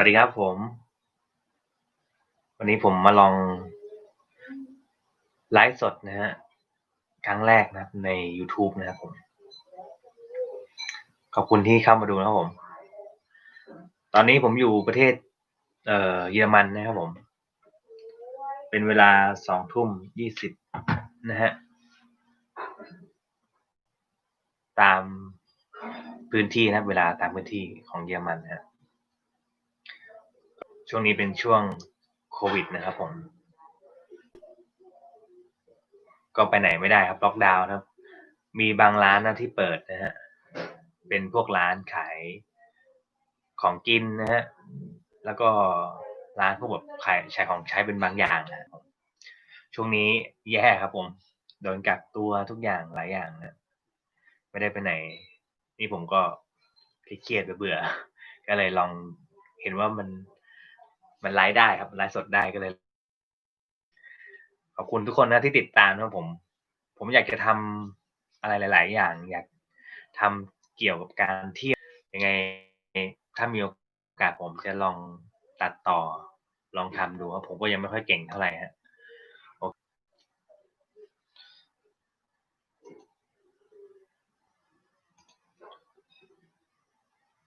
วัสดีครับผม วันนี้ผมมาลองไลฟ์สดนะฮะครั้งแรกนะครับ ใน YouTube นะครับผม ขอบคุณที่เข้ามาดูนะครับผม ตอนนี้ผมอยู่ประเทศ เอ่อเยอรมันนะครับผม เป็นเวลาสองทุ่มยี่สิบนะฮะ ตามพื้นที่นะเวลาตามพื้นที่ของเยอรมันนะฮะ ช่วงนี้เป็นช่วงโควิดนะครับผม ก็ไปไหนไม่ได้ครับล็อกดาวน์ครับ มีบางร้านนะที่เปิดนะฮะ เป็นพวกร้านขายของกินนะฮะ แล้วก็ร้านพวกแบบขายใช้ของใช้เป็นบางอย่างนะครับช่วงนี้แย่ครับผม โดนกักตัวทุกอย่างหลายอย่างนะ ไม่ได้ไปไหน นี่ผมก็เครียดๆเบื่อ ก็เลยลองเห็นว่ามัน มันไลฟ์ได้ครับไลฟ์สดได้ก็เลย ขอบคุณทุกคนนะที่ติดตามนะผม ผมอยากจะทำอะไรหลาย ๆ อย่าง อยากทำเกี่ยวกับการเที่ยวยังไง ถ้ามีโอกาสผมจะลองตัดต่อลองทำดูครับผมก็ยังไม่ค่อยเก่งเท่าไหร่ฮะ